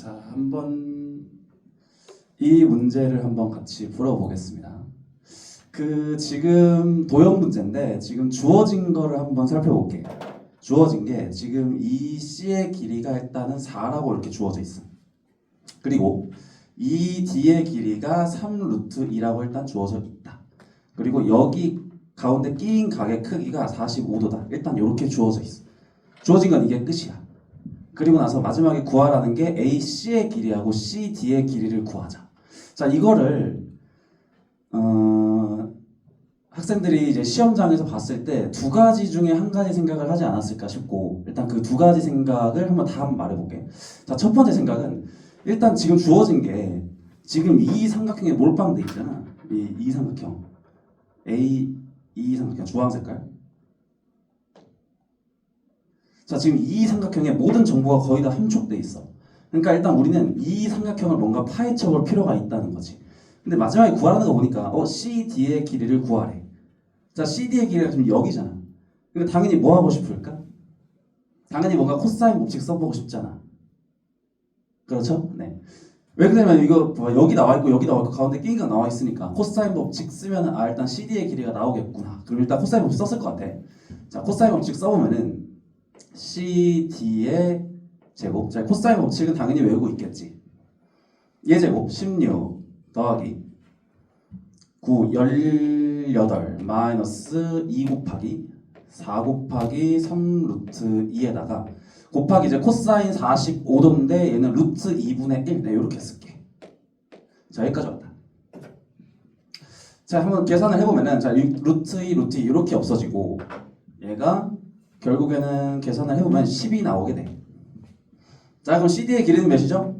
자, 한번 이 문제를 한번 같이 풀어보겠습니다. 그 지금 도형 문제인데 지금 주어진 거를 한번 살펴볼게요. 주어진 게 지금 이 C의 길이가 일단은 4라고 이렇게 주어져 있어. 그리고 이 D의 길이가 3 루트 2라고 일단 주어져 있다. 그리고 여기 가운데 끼인 각의 크기가 45도다. 일단 이렇게 주어져 있어. 주어진 건 이게 끝이야. 그리고 나서 마지막에 구하라는 게 AC의 길이하고 CD의 길이를 구하자. 자, 이거를 어, 학생들이 이제 시험장에서 봤을 때 두 가지 중에 한 가지 생각을 하지 않았을까 싶고 일단 그 두 가지 생각을 한번 다 말해볼게. 자, 첫 번째 생각은 일단 지금 주어진 게 지금 이 삼각형에 몰빵돼 있잖아. 이, 이 삼각형 A 이 삼각형 주황 색깔. 자, 지금 이 삼각형에 모든 정보가 거의 다 함축돼 있어. 그러니까 일단 우리는 이 삼각형을 뭔가 파헤쳐 볼 필요가 있다는 거지. 근데 마지막에 구하라는 거 보니까 어 CD의 길이를 구하래. 자, CD의 길이가 지금 여기잖아. 그러니까 당연히 뭐 하고 싶을까? 당연히 뭔가 코사인 법칙 써보고 싶잖아. 그렇죠? 네. 왜 그러냐면 이거. 여기 나와 있고 여기 나와 있고 가운데 끼니가 나와 있으니까 코사인 법칙 쓰면 아 일단 CD의 길이가 나오겠구나. 그럼 일단 코사인 법칙 썼을 것 같아. 자, 코사인 법칙 써보면은 CD의 제곱. 자, 코사인 법칙은 당연히 외우고 있겠지. 얘 제곱 16 더하기 9 18 마이너스 2 곱하기 4 곱하기 3 루트 2에다가 곱하기 이제 코사인 45도인데 얘는 루트 2분의 1 네, 이렇게 쓸게. 자 여기까지 왔다. 자 한번 계산을 해보면은 자이 루트 2 루트 2 이렇게 없어지고 얘가 결국에는 계산을 해보면 10이 나오게 돼. 자 그럼 CD의 길이는 몇이죠?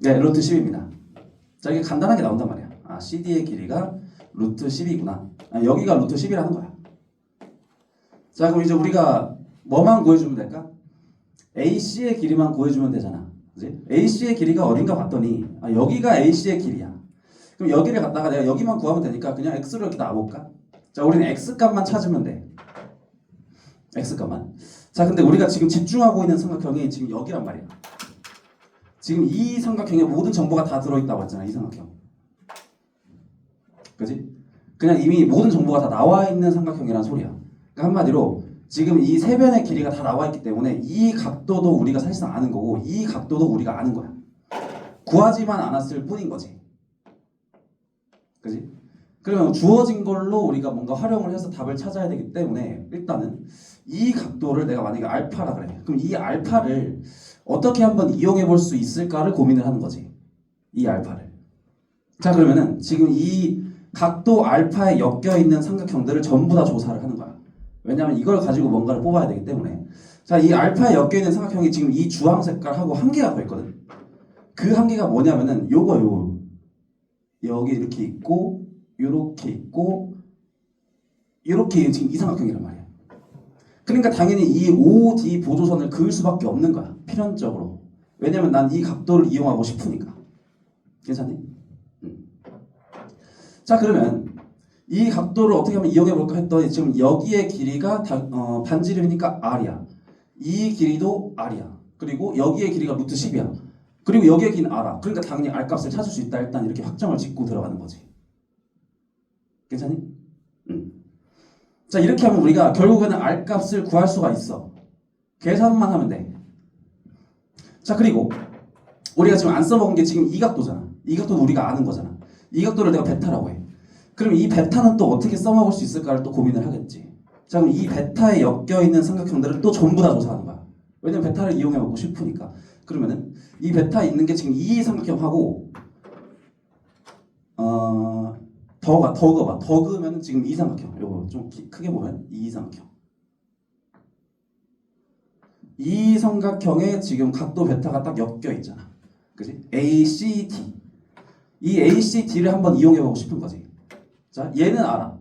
네 루트 10입니다. 자 이게 간단하게 나온단 말이야. 아 CD의 길이가 루트 10이구나. 아, 여기가 루트 10이라는 거야. 자 그럼 이제 우리가 뭐만 구해주면 될까? AC의 길이만 구해주면 되잖아. 그지? AC의 길이가 어딘가 봤더니 아, 여기가 AC의 길이야. 그럼 여기를 갖다가 내가 여기만 구하면 되니까 그냥 x로 이렇게 놔볼까? 자 우리는 x 값만 찾으면 돼. x 값만. 자 근데 우리가 지금 집중하고 있는 삼각형이 지금 여기란 말이야. 지금 이 삼각형에 모든 정보가 다 들어있다고 했잖아 이 삼각형. 그지? 그냥 이미 모든 정보가 다 나와 있는 삼각형이란 소리야. 그러니까 한마디로 지금 이 세 변의 길이가 다 나와 있기 때문에 이 각도도 우리가 사실상 아는 거고 이 각도도 우리가 아는 거야. 구하지만 않았을 뿐인 거지. 그지? 그러면 주어진 걸로 우리가 뭔가 활용을 해서 답을 찾아야 되기 때문에 일단은 이 각도를 내가 만약에 알파라 그래. 그럼 이 알파를 어떻게 한번 이용해 볼 수 있을까를 고민을 하는 거지. 이 알파를. 자 그러면은 지금 이 각도 알파에 엮여 있는 삼각형들을 전부 다 조사를 하는 거야. 왜냐하면 이걸 가지고 뭔가를 뽑아야 되기 때문에. 자, 이 알파에 엮여 있는 삼각형이 지금 이 주황 색깔하고 한 개가 더 있거든. 그 한 개가 뭐냐면은 요거 요거 여기 이렇게 있고 요렇게 있고 요렇게 지금 이 삼각형이란 말이야. 그러니까 당연히 이 OD 보조선을 그을 수밖에 없는 거야. 필연적으로. 왜냐면 난 이 각도를 이용하고 싶으니까. 괜찮니? 음. 자 그러면 이 각도를 어떻게 하면 이용해 볼까 했더니 지금 여기의 길이가 다, 어, 반지름이니까 r이야. 이 길이도 r이야. 그리고 여기의 길이가 루트 10이야. 그리고 여기의 길이는 r아. 그러니까 당연히 r 값을 찾을 수 있다. 일단 이렇게 확정을 짓고 들어가는 거지. 괜찮니? 응. 자 이렇게 하면 우리가 결국에는 r 값을 구할 수가 있어. 계산만 하면 돼. 자 그리고 우리가 지금 안 써먹은 게 지금 이 각도잖아. 이 각도는 우리가 아는 거잖아. 이 각도를 내가 베타라고 해. 그럼 이 베타는 또 어떻게 써먹을 수 있을까를 또 고민을 하겠지. 자 그럼 이 베타에 엮여 있는 삼각형들을 또 전부 다 조사하는 거야. 왜냐면 베타를 이용해 보고 싶으니까. 그러면은 이 베타에 있는 게 지금 이 삼각형하고 어 더가 더가 봐. 더그면 지금 이 삼각형. 요거 좀 기- 크게 보면 이 삼각형. 이 삼각형에 지금 각도 베타가 딱 엮여 있잖아. 그지? ACD. 이 ACD를 한번 이용해 보고 싶은 거지. 자, 얘는 알아.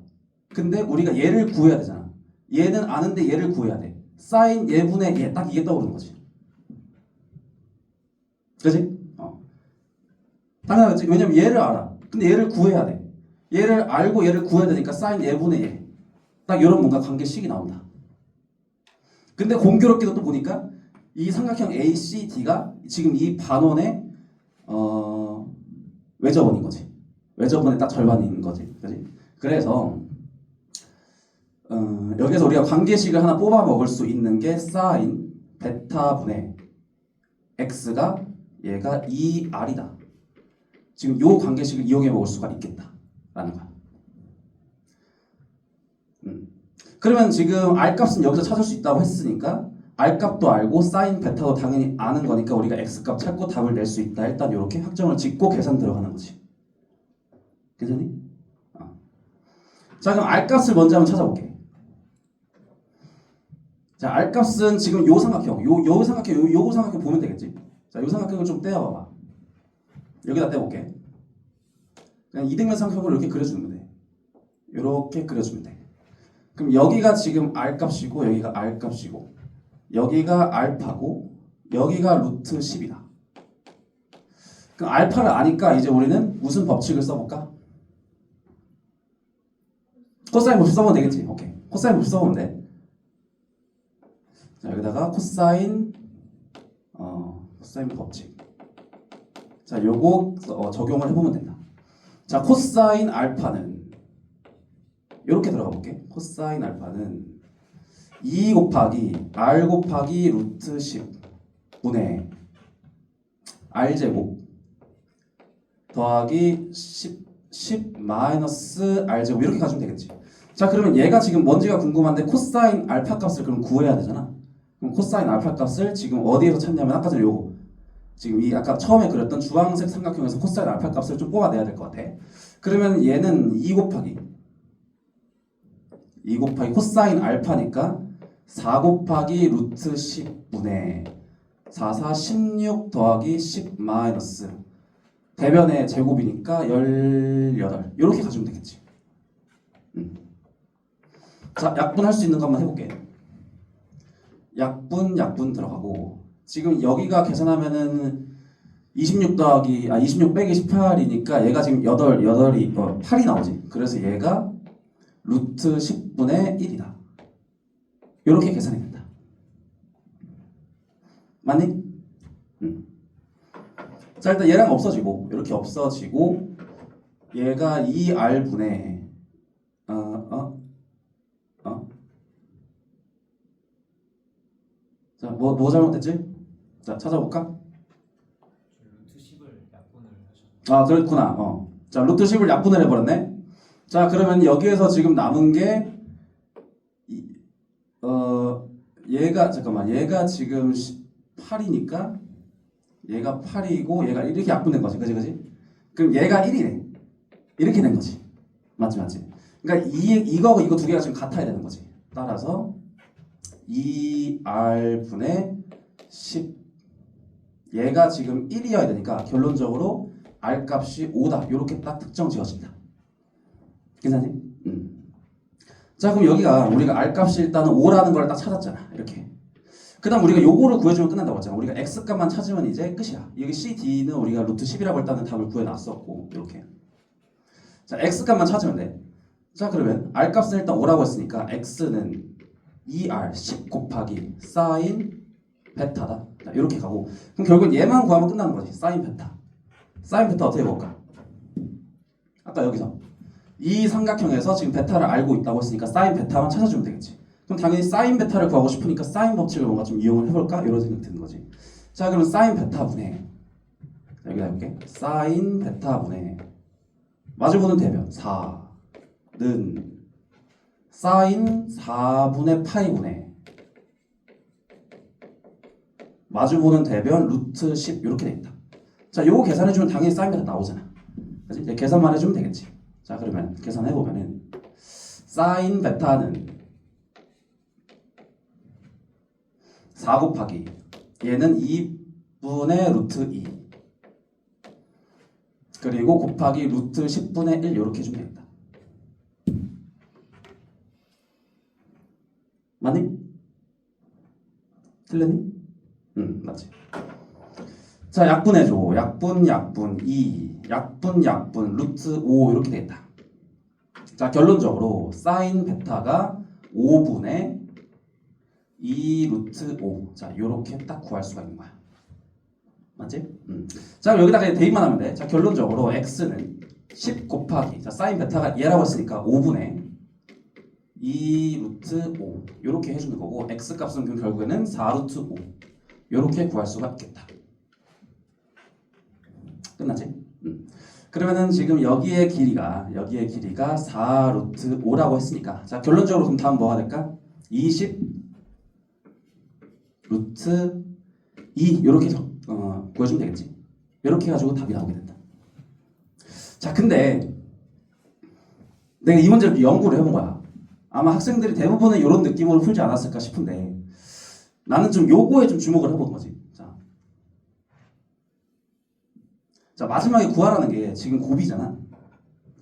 근데 우리가 얘를 구해야 되잖아. 얘는 아는데 얘를 구해야 돼. 사인 얘분의 얘. 딱 이게 떠오르는 거지. 그지? 어. 당연하지. 왜냐면 얘를 알아. 근데 얘를 구해야 돼. 얘를 알고 얘를 구해야 되니까 사인 얘분의 얘. 딱 이런 뭔가 관계식이 나온다. 근데 공교롭게도 또 보니까 이 삼각형 ACD가 지금 이 반원의 어, 외접원인 거지. 외접원의 딱 절반인 거지. 그지? 그래서 어, 여기서 우리가 관계식을 하나 뽑아 먹을 수 있는 게 사인 베타분의 x가 얘가 2r이다. 지금 요 관계식을 이용해 먹을 수가 있겠다 라는 거야. 음. 그러면 지금 r 값은 여기서 찾을 수 있다고 했으니까 r 값도 알고 사인 베타도 당연히 아는 거니까 우리가 x 값 찾고 답을 낼 수 있다. 일단 이렇게 확정을 짓고 계산 들어가는 거지. 괜찮니? 어. 자 그럼 r 값을 먼저 한번 찾아볼게. 자 r 값은 지금 요 삼각형, 요 요 삼각형, 요, 요 삼각형 보면 되겠지. 자 요 삼각형을 좀 떼어봐봐. 여기다 떼볼게. 그냥 이등변 삼각형으로 이렇게 그려주면 돼. 이렇게 그려주면 돼. 그럼 여기가 지금 r 값이고 여기가 r 값이고 여기가 알파고 여기가 루트 10이다. 그럼 알파를 아니까 이제 우리는 무슨 법칙을 써볼까? 코사인 법칙 써보면 되겠지. 오케이. 코사인 법칙 써보면 돼. 자 여기다가 코사인 어 코사인 법칙. 자 요거 어, 적용을 해보면 된다. 자 코사인 알파는 이렇게 들어가 볼게. 코사인 알파는 2 곱하기 r 곱하기 루트 10 분의 r 제곱 더하기 10, 10 마이너스 r 제곱 이렇게 가주면 되겠지. 자 그러면 얘가 지금 뭔지가 궁금한데 코사인 알파 값을 그럼 구해야 되잖아. 그럼 코사인 알파 값을 지금 어디에서 찾냐면 아까 전에 요거 지금 이 아까 처음에 그렸던 주황색 삼각형에서 코사인 알파 값을 좀 뽑아내야 될 것 같아. 그러면 얘는 2 곱하기. 2 곱하기 코사인 알파니까 4 곱하기 루트 10분의 4, 4, 16 더하기 10 마이너스 대변의 제곱이니까 18 이렇게 가지면 되겠지. 음. 자 약분할 수 있는 거 한번 해볼게. 약분 약분 들어가고 지금 여기가 계산하면은 26 더하기 아 26 빼기 18이니까 얘가 지금 8 8이 어, 8이 나오지 그래서 얘가 루트 10분의 1이다 이렇게 계산이 된다. 맞니? 음. 자 일단 얘랑 없어지고 이렇게 없어지고 얘가 2r분의 어, 어, 어. 자, 뭐, 뭐 잘못됐지? 자, 찾아볼까? 루트 10을 약분을 하셨나요? 아, 그렇구나. 어. 자, 루트 10을 약분을 해버렸네. 자, 그러면 여기에서 지금 남은 게, 이, 어, 얘가, 잠깐만, 얘가 지금 8이니까, 얘가 8이고, 얘가 이렇게 약분된 거지. 그지, 그지? 그럼 얘가 1이네. 이렇게 된 거지. 맞지, 맞지? 그러니까 이, 이거하고 이거 두 개가 지금 같아야 되는 거지. 따라서, 2r분의 10. 얘가 지금 1이어야 되니까, 결론적으로, r 값이 5다. 이렇게 딱 특정 지어진다. 괜찮니? 음. 자 그럼 여기가 우리가 r 값이 일단은 5라는 걸 딱 찾았잖아. 이렇게. 그 다음 우리가 요거를 구해주면 끝난다고 했잖아. 우리가 x 값만 찾으면 이제 끝이야. 여기 c, d는 우리가 루트 10이라고 일단은 답을 구해놨었고 이렇게. 자 x 값만 찾으면 돼. 자 그러면 r 값은 일단 5라고 했으니까 x는 2r 10 곱하기 사인 베타다. 자, 이렇게 가고 그럼 결국은 얘만 구하면 끝나는 거지. 사인 베타. 사인 베타 어떻게 볼까? 아까 여기서 이 삼각형에서 지금 베타를 알고 있다고 했으니까 사인 베타만 찾아주면 되겠지. 그럼 당연히 사인 베타를 구하고 싶으니까 사인 법칙을 뭔가 좀 이용을 해볼까? 이런 생각 드는 거지. 자, 그럼 사인 베타분의 여기다 해볼게. 사인 베타분의 마주보는 대변 4는 사인 4분의 파이분의 마주보는 대변 루트 10 이렇게 돼 있다. 자, 요거 계산해주면 당연히 사인 베타 나오잖아. 그래서 이제 계산만 해주면 되겠지. 자 그러면 계산해 보면은 사인 베타는 4 곱하기 얘는 2분의 루트 2 그리고 곱하기 루트 10분의 1 이렇게 해주면 되겠다. 맞니? 틀렸니? 응 맞지. 자 약분해줘. 약분 약분 2 약분 약분 루트 5 이렇게 되겠다. 자 결론적으로 사인 베타가 5분의 2 루트 5. 자, 요렇게 딱 구할 수가 있는 거야. 맞지? 음. 자, 여기다가 그냥 대입만 하면 돼. 자, 결론적으로 x는 10 곱하기 자, 사인 베타가 얘라고 했으니까 5분의 2 루트 5. 요렇게 해주는 거고 x 값은 결국에는 4 루트 5. 요렇게 구할 수가 있겠다. 끝났지? 음. 그러면은 지금 여기의 길이가 여기의 길이가 4 루트 5라고 했으니까 자 결론적으로 그럼 다음 뭐가 될까? 20 루트 2 이렇게 적, 어, 구해주면 되겠지 이렇게 해가지고 답이 나오게 된다 자 근데 내가 이 문제를 연구를 해본 거야 아마 학생들이 대부분은 이런 느낌으로 풀지 않았을까 싶은데 나는 좀 요거에 좀 주목을 해본 거지 자, 자 마지막에 구하라는 게 지금 곱이잖아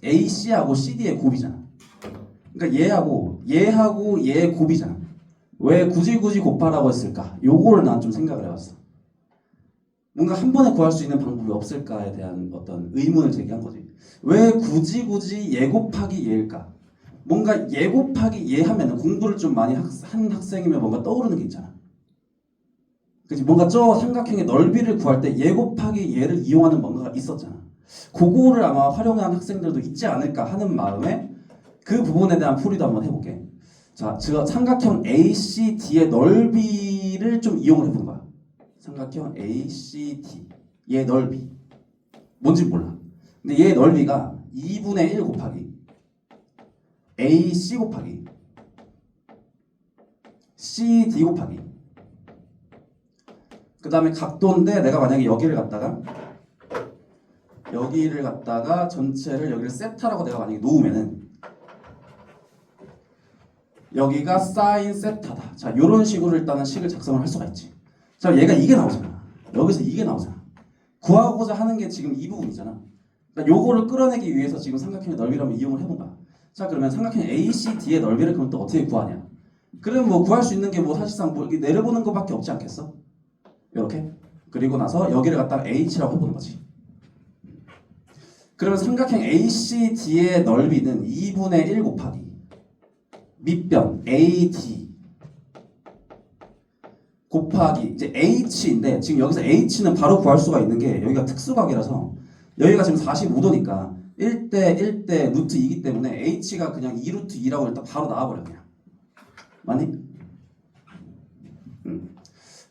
AC하고 CD의 곱이잖아 그러니까 얘하고 얘하고 얘의 곱이잖아 왜 굳이 굳이 곱하라고 했을까? 요거를 난 좀 생각을 해봤어. 뭔가 한 번에 구할 수 있는 방법이 없을까에 대한 어떤 의문을 제기한 거지. 왜 굳이 굳이 얘 곱하기 얘일까? 뭔가 얘 곱하기 얘 하면은 공부를 좀 많이 학- 한 학생이면 뭔가 떠오르는 게 있잖아. 그지 뭔가 저 삼각형의 넓이를 구할 때얘 곱하기 얘를 이용하는 뭔가가 있었잖아. 그거를 아마 활용한 학생들도 있지 않을까 하는 마음에 그 부분에 대한 풀이도 한번 해볼게. 자, 저 삼각형 ACD의 넓이를 좀 이용을 해보는 거야. 삼각형 ACD 얘 넓이 뭔지 몰라. 근데 얘 넓이가 2분의 1 곱하기 AC 곱하기 CD 곱하기 그 다음에 각도인데 내가 만약에 여기를 갖다가 여기를 갖다가 전체를 여기를 세타라고 내가 만약에 놓으면은 여기가 사인 세타다. 자, 요런 식으로 일단은 식을 작성을 할 수가 있지. 자, 얘가 이게 나오잖아. 여기서 이게 나오잖아. 구하고자 하는 게 지금 이 부분이잖아. 그러니까 요거를 끌어내기 위해서 지금 삼각형의 넓이를 한번 이용을 해본 거야. 자, 그러면 삼각형 ACD의 넓이를 그럼 또 어떻게 구하냐? 그러면 뭐 구할 수 있는 게 뭐 사실상 뭐 내려보는 것밖에 없지 않겠어? 이렇게. 그리고 나서 여기를 갖다가 H라고 해보는 거지. 그러면 삼각형 ACD의 넓이는 2분의 1 곱하기 밑변 AD 곱하기 이제 H인데 지금 여기서 H는 바로 구할 수가 있는 게 여기가 특수각이라서 여기가 지금 45도니까 1대 1대 루트 2기 때문에 H가 그냥 2 루트 2라고 일단 바로 나와버려 그냥 맞니?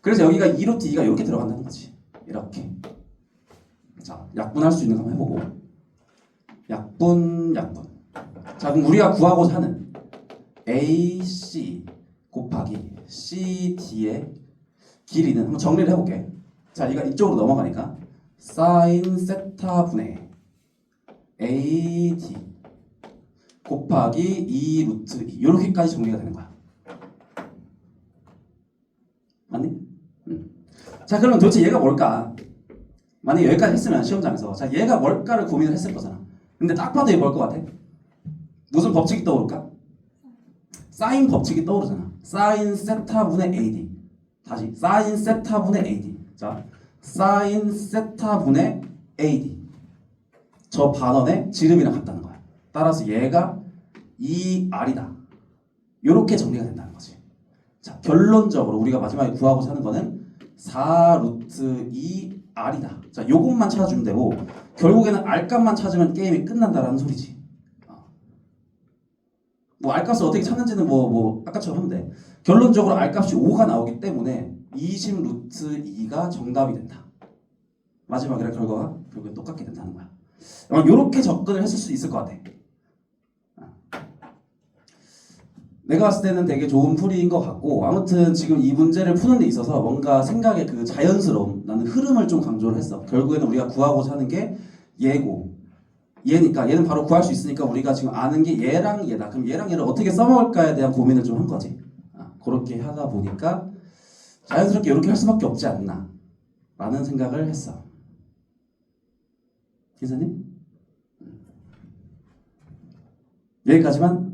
음. 그래서 여기가 2 루트 2가 이렇게 들어간다는 거지 이렇게 자 약분할 수 있는 거 한번 해보고 약분 약분 자 그럼 우리가 구하고자 하는 AC 곱하기 CD의 길이는 한번 정리를 해볼게. 자, 이가 이쪽으로 넘어가니까 사인 세타 분의 AD 곱하기 2 루트 2 이렇게까지 정리가 되는 거야. 맞니? 음. 자, 그러면 도대체 얘가 뭘까? 만약 여기까지 했으면 시험장에서 자, 얘가 뭘까를 고민을 했을 거잖아. 근데 딱 봐도 얘 뭘 것 같아? 무슨 법칙이 떠오를까? 사인 법칙이 떠오르잖아. 사인 세타분의 AD. 다시 사인 세타분의 AD. 자, 사인 세타분의 AD. 저 반원의 지름이랑 같다는 거야. 따라서 얘가 2R이다. 이렇게 정리가 된다는 거지. 자, 결론적으로 우리가 마지막에 구하고자 하는 거는 4 루트 2R이다. 자, 요것만 찾아주면 되고 결국에는 R값만 찾으면 게임이 끝난다라는 소리지. 뭐 R값을 어떻게 찾는지는 뭐, 뭐 아까처럼 하면 돼. 결론적으로 R값이 5가 나오기 때문에 20 루트 2가 정답이 된다. 마지막이랑 결과가 결국엔 똑같게 된다는 거야. 이렇게 접근을 했을 수 있을 것 같아. 아. 내가 봤을 때는 되게 좋은 풀이인 것 같고 아무튼 지금 이 문제를 푸는 데 있어서 뭔가 생각의 그 자연스러움 나는 흐름을 좀 강조를 했어. 결국에는 우리가 구하고자 하는 게 얘고 얘니까 얘는 바로 구할 수 있으니까 우리가 지금 아는 게 얘랑 얘다. 그럼 얘랑 얘를 어떻게 써먹을까에 대한 고민을 좀 한 거지. 아, 그렇게 하다 보니까 자연스럽게 이렇게 할 수밖에 없지 않나 라는 생각을 했어. 기사님? 여기까지만